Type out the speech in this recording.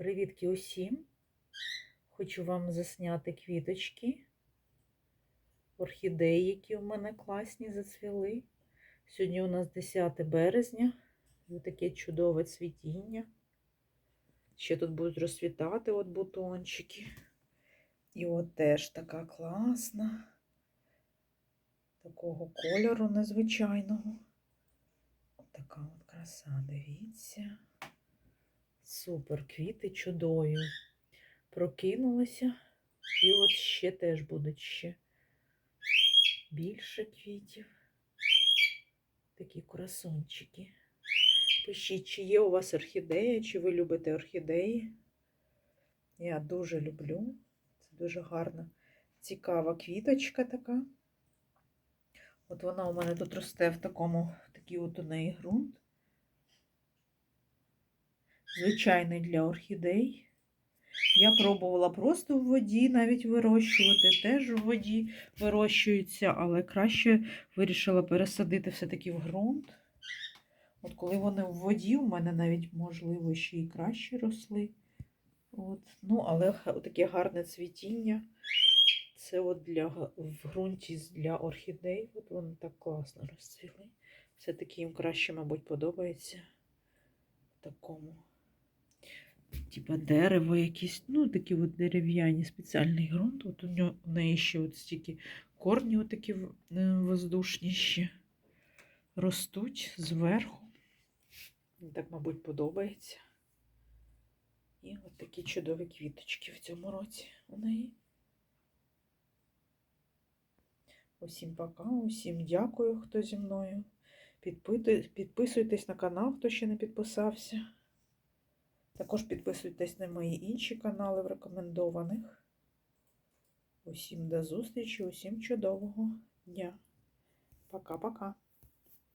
Привітки усім! Хочу вам засняти квіточки, орхідеї, які у мене класні зацвіли. Сьогодні у нас 10 березня, таке чудове цвітіння. Ще тут будуть розцвітати от бутончики. І от теж така класна, такого кольору незвичайного. От така от краса, дивіться. Супер, квіти чудові. Прокинулися. І от ще теж будуть ще більше квітів. Такі красунчики. Пишіть, чи є у вас орхідея, чи ви любите орхідеї. Я дуже люблю. Це дуже гарна, цікава квіточка така. От вона у мене тут росте в такому, такий от у неї ґрунт звичайний для орхідей. Я пробувала просто в воді навіть вирощувати, теж в воді вирощуються, але краще вирішила пересадити все-таки в ґрунт. От коли вони в воді, у мене навіть, можливо, ще і краще росли. От. Ну, але таке гарне цвітіння. Це от для, в ґрунті для орхідей. От вони так класно розцвіли. Все-таки їм краще, мабуть, подобається такому. Типа дерево якісь, ну такі от дерев'яні спеціальний ґрунт. От у, нього, у неї ще от стільки корні от такі воздушні ще ростуть зверху. Так, мабуть, подобається. І от такі чудові квіточки в цьому році у неї. Усім пока, усім дякую, хто зі мною. Підписуйтесь на канал, хто ще не підписався. Також підписуйтесь на мої інші канали в рекомендованих. Усім до зустрічі, усім чудового дня. Пока-пока.